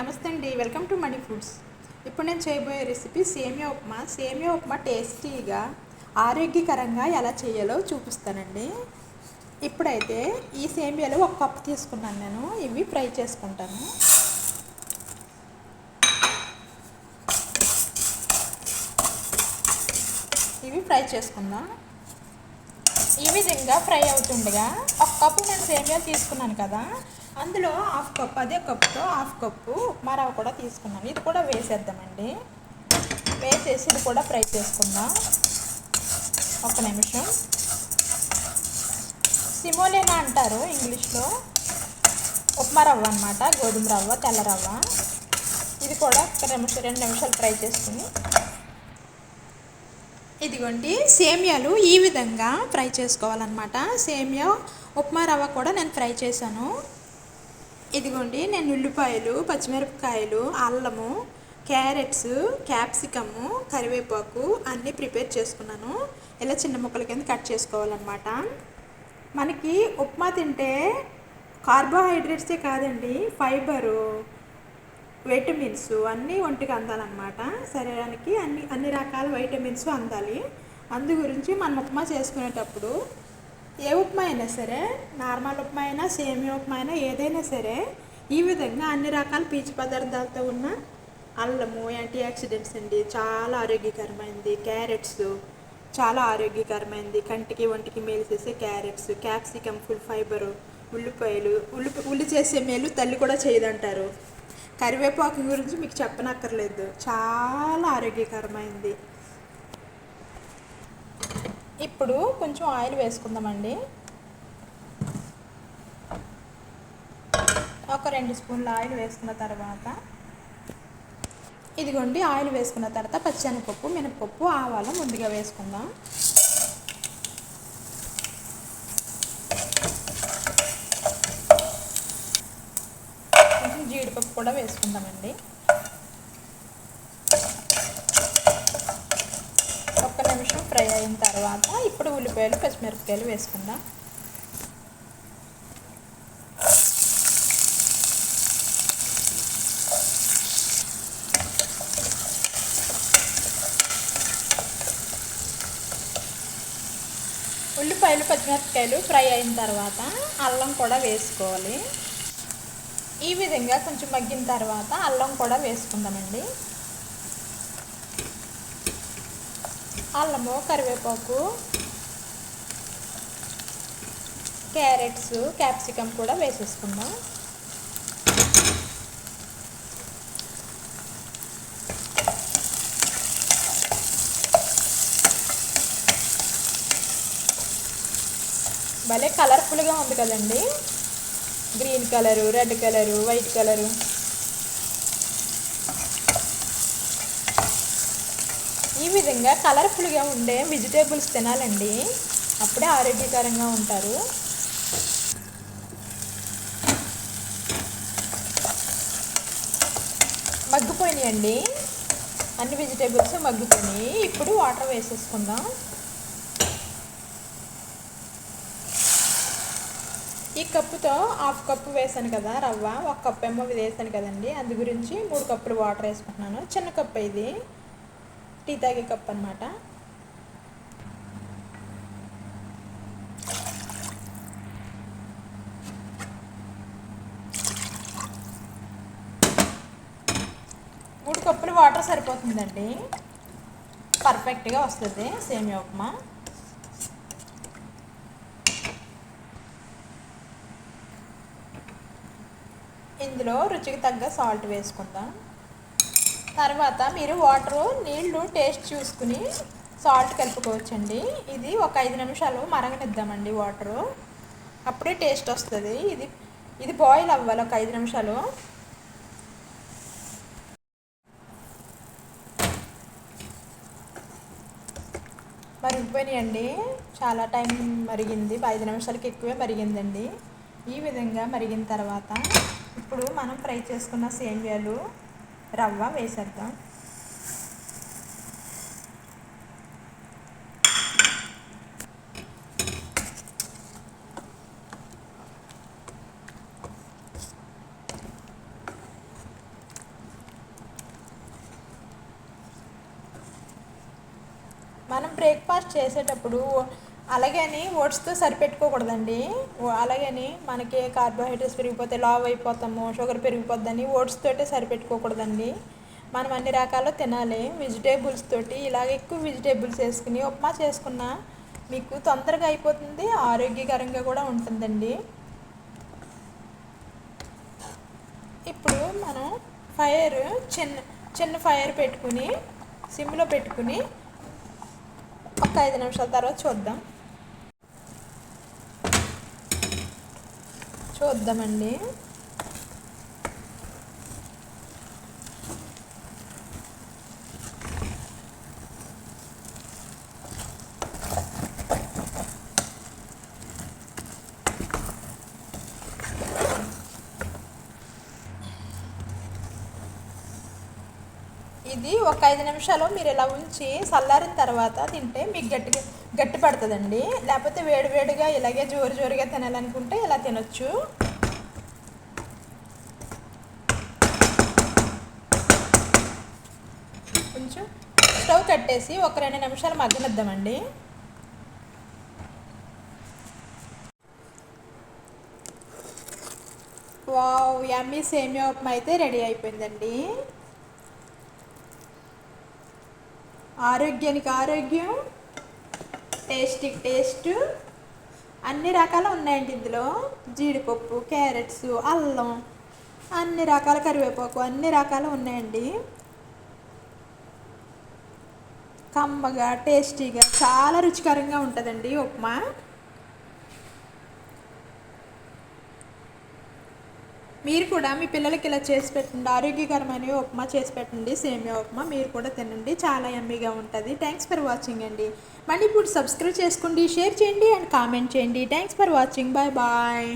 నమస్తే అండి. Welcome to money foods ఇప్పుడు నేను చేయబోయే రెసిపీ సేమియా ఉప్మా. సేమియా ఉప్మా టేస్టీగా ఆరోగ్యకరంగా ఎలా చేయాలో చూపిస్తానండి. ఇప్పుడైతే ఈ సేమియాలు ఒక కప్పు తీసుకున్నాను నేను. ఇవి ఫ్రై చేసుకుంటాను. ఇవి ఫ్రై చేసుకుందాం. ఈ విధంగా ఫ్రై అవుతుండగా ఒక కప్పు నేను సేమియాలు తీసుకున్నాను కదా. అందులో హాఫ్ కప్ అదే కప్పుతో హాఫ్ కప్పు ఉప్మా రవ్వ కూడా తీసుకున్నాను. ఇది కూడా వేసేద్దామండి. వేసేసి ఇది కూడా ఫ్రై చేసుకుందాం. ఒక నిమిషం. సిమోలేనా అంటారు ఇంగ్లీష్లో. ఉప్మా రవ్వ అనమాట గోధుమ రవ్వ తెల్ల రవ్వ. ఇది కూడా ఒక నిమిషం రెండు నిమిషాలు ఫ్రై చేసుకుని ఇదిగోండి సేమియాలు ఈ విధంగా ఫ్రై చేసుకోవాలన్నమాట. సేమియా ఉప్మా రవ్వ కూడా నేను ఫ్రై చేశాను. ఇదిగోండి నేను ఉల్లిపాయలు పచ్చిమిరపకాయలు అల్లము క్యారెట్స్ క్యాప్సికము కరివేపాకు అన్నీ ప్రిపేర్ చేసుకున్నాను. ఇలా చిన్న ముక్కల కింద కట్ చేసుకోవాలన్నమాట. మనకి ఉప్మా తింటే కార్బోహైడ్రేట్సే కాదండి ఫైబరు. వైటమిన్స్ అన్నీ ఒంటికి అందాలన్నమాట. శరీరానికి అన్ని అన్ని రకాల వైటమిన్స్ అందాలి. అందు గురించి మనం ఉప్మా చేసుకునేటప్పుడు ఏ ఉప్మా అయినా సరే నార్మల్ ఉప్మా అయినా సేమియా ఉప్మా అయినా ఏదైనా సరే ఈ విధంగా అన్ని రకాల పీచు పదార్థాలతో ఉన్న అల్లము యాంటీ ఆక్సిడెంట్స్ అండి. చాలా ఆరోగ్యకరమైనది క్యారెట్స్ చాలా ఆరోగ్యకరమైనది కంటికి ఒంటికి మేలు చేసే క్యారెట్స్ క్యాప్సికమ్ ఫుల్ ఫైబరు ఉల్లిపాయలు ఉల్లి ఉల్లి చేసే మేలు తల్లి కూడా చేయదంటారు. కరివేపాకు గురించి మీకు చెప్పనక్కర్లేదు. చాలా ఆరోగ్యకరమైంది. ఇప్పుడు కొంచెం ఆయిల్ వేసుకుందామండి. ఒక రెండు స్పూన్ల ఆయిల్ వేసుకున్న తర్వాత ఇదిగోండి ఆయిల్ వేసుకున్న తర్వాత పచ్చనిపప్పు మినపప్పు ఆవాలు ముందుగా వేసుకుందాం కొంచెం జీడిపప్పు కూడా వేసుకుందామండి. ఒక్క నిమిషం ఫ్రై అయిన తర్వాత ఇప్పుడు ఉల్లిపాయలు పచ్చిమిరపకాయలు వేసుకుందాం. ఉల్లిపాయలు పచ్చిమిరపకాయలు ఫ్రై అయిన తర్వాత అల్లం కూడా వేసుకోవాలి. ఈ విధంగా కొంచెం మగ్గిన తర్వాత అల్లం కూడా వేసుకుందామండి. అల్లము కరివేపాకు క్యారెట్స్ క్యాప్సికమ్ కూడా వేసేసుకుందాం. భలే కలర్ఫుల్గా ఉంది కదండి. Green colour red colour white colour. ఈ విధంగా కలర్ఫుల్గా ఉండే వెజిటేబుల్స్ తినాలండి. అప్పుడే ఆరోగ్యకరంగా ఉంటారు. మగ్గిపోయినాయండి. అన్ని వెజిటేబుల్స్ మగ్గిపోయినాయి. ఇప్పుడు వాటర్ వేసేసుకుందాం. ఈ కప్పుతో హాఫ్ కప్పు వేసాను కదా రవ్వ. ఒక కప్పు ఏమో వేసాను కదండి. అందు గురించి మూడు కప్పులు వాటర్ వేసుకుంటున్నాను. చిన్న కప్పు ఇది. టీ తాగే కప్ అనమాట మూడు కప్పులు వాటర్ సరిపోతుందండి. పర్ఫెక్ట్గా వస్తుంది సేమియా ఉప్మా. ఇందులో రుచికి తగ్గ సాల్ట్ వేసుకుందాం. తర్వాత మీరు వాటరు నీళ్ళు టేస్ట్ చూసుకుని సాల్ట్ కలుపుకోవచ్చండి. ఇది ఒక ఐదు నిమిషాలు మరగనిద్దామండి వాటరు అప్పుడే టేస్ట్ వస్తుంది. ఇది ఇది బాయిల్ అవ్వాలి ఒక ఐదు నిమిషాలు. మరిగిపోయినాయండి. చాలా టైం మరిగింది. ఐదు నిమిషాలకి ఎక్కువే మరిగిందండి. ఈ విధంగా మరిగిన తర్వాత ఇప్పుడు మనం ఫ్రై చేసుకున్న సేమియాలు రవ్వ వేసేద్దాం. మనం బ్రేక్ఫాస్ట్ చేసేటప్పుడు అలాగని ఓట్స్తో సరిపెట్టుకోకూడదండి. ఓ- అలాగని మనకి కార్బోహైడ్రేట్స్ పెరిగిపోతే లావ్ అయిపోతాము షుగర్ పెరిగిపోద్దని ఓట్స్ తోటే సరిపెట్టుకోకూడదండి. మనం అన్ని రకాలు తినాలి. వెజిటేబుల్స్ తోటి ఇలాగ ఎక్కువ వెజిటేబుల్స్ వేసుకుని ఉప్మా చేసుకున్నా మీకు తొందరగా అయిపోతుంది ఆరోగ్యకరంగా కూడా ఉంటుందండి. ఇప్పుడు మనం ఫైర్ చిన్న చిన్న ఫైర్ పెట్టుకుని సిమ్లో పెట్టుకుని ఒక ఐదు నిమిషాల తర్వాత చూద్దాం. చూద్దామండి. ఇది ఒక ఐదు నిమిషాలు మీరు ఇలా ఉంచి చల్లారిన తర్వాత తింటే మీకు గట్టిగా గట్టి పడుతుందండి. లేకపోతే వేడివేడిగా ఇలాగే జోరు జోరుగా తినాలనుకుంటే ఇలా తినొచ్చు. కొంచెం స్టవ్ కట్టేసి ఒక రెండు నిమిషాలు మగ్గనిద్దామండి. వావ్ యమ్మీ సేమియా ఉప్మా అయితే రెడీ అయిపోయిందండి. ఆరోగ్యానికి ఆరోగ్యం టేస్ట్కి టేస్ట్ అన్ని రకాలు ఉన్నాయండి ఇందులో. జీడిపప్పు క్యారెట్స్ అల్లం అన్ని రకాల కరివేపాకు అన్ని రకాలు ఉన్నాయండి. కమ్మగా టేస్టీగా చాలా రుచికరంగా ఉంటుందండి ఉప్మా. మీరు కూడా మీ పిల్లలకి ఇలా చేసి పెట్టండి ఆరోగ్యకరమైన ఉప్మా చేసి పెట్టండి సేమియా ఉప్మా మీరు కూడా తినండి చాలా యమ్మీగా ఉంటుంది. థ్యాంక్స్ ఫర్ వాచింగ్ అండి. మళ్ళీ ఇప్పుడు సబ్స్క్రైబ్ చేసుకోండి షేర్ చేయండి అండ్ కామెంట్ చేయండి. Thanks for watching bye bye